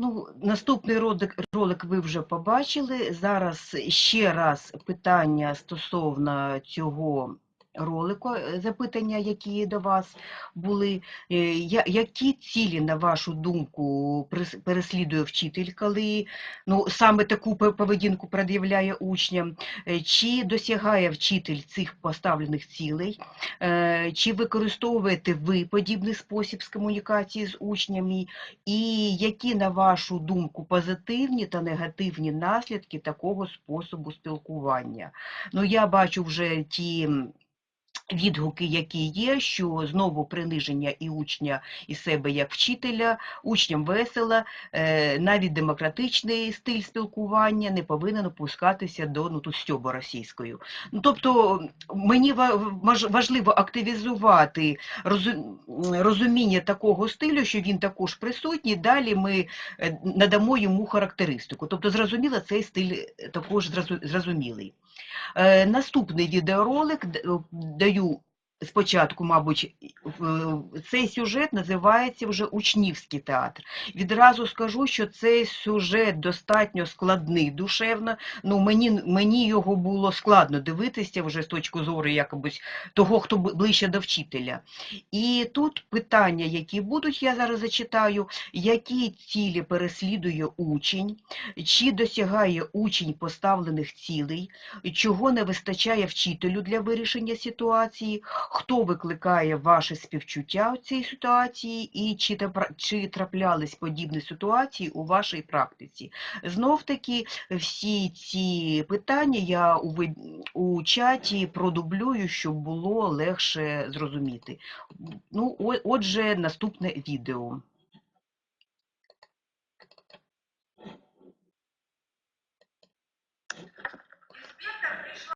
Ну, наступний ролик, ролик ви вже побачили. Зараз ще раз питання стосовно цього ролику, е, запитання, які до вас були. Е, Які цілі, на вашу думку, переслідує вчитель, коли ну, саме таку поведінку пред'являє учням? Е, Чи досягає вчитель цих поставлених цілей? Чи використовуєте ви подібний спосіб з комунікації з учнями? І які, на вашу думку, позитивні та негативні наслідки такого способу спілкування? Ну, я бачу вже ті відгуки, які є, що знову приниження і учня, і себе як вчителя, учням весело, е, навіть демократичний стиль спілкування не повинен опускатися до ну, тут стьобу російською. Ну, тобто мені важливо активізувати розуміння такого стилю, що він також присутній. Далі ми е, надамо йому характеристику. Тобто, зрозуміло, цей стиль також зрозумілий. Е, Наступний відеоролик е, даю спочатку, мабуть, цей сюжет називається вже учнівський театр. Відразу скажу, що цей сюжет достатньо складний душевно. Ну, мені, мені його було складно дивитися вже з точки зору якобось того, хто ближче до вчителя. І тут питання, які будуть, я зараз зачитаю, які цілі переслідує учень, чи досягає учень поставлених цілей, чого не вистачає вчителю для вирішення ситуації, хто викликає ваше співчуття в цій ситуації, і чи, чи траплялись подібні ситуації у вашій практиці. Знов таки, всі ці питання я у, у чаті продублюю, щоб було легше зрозуміти. Ну, отже, наступне відео.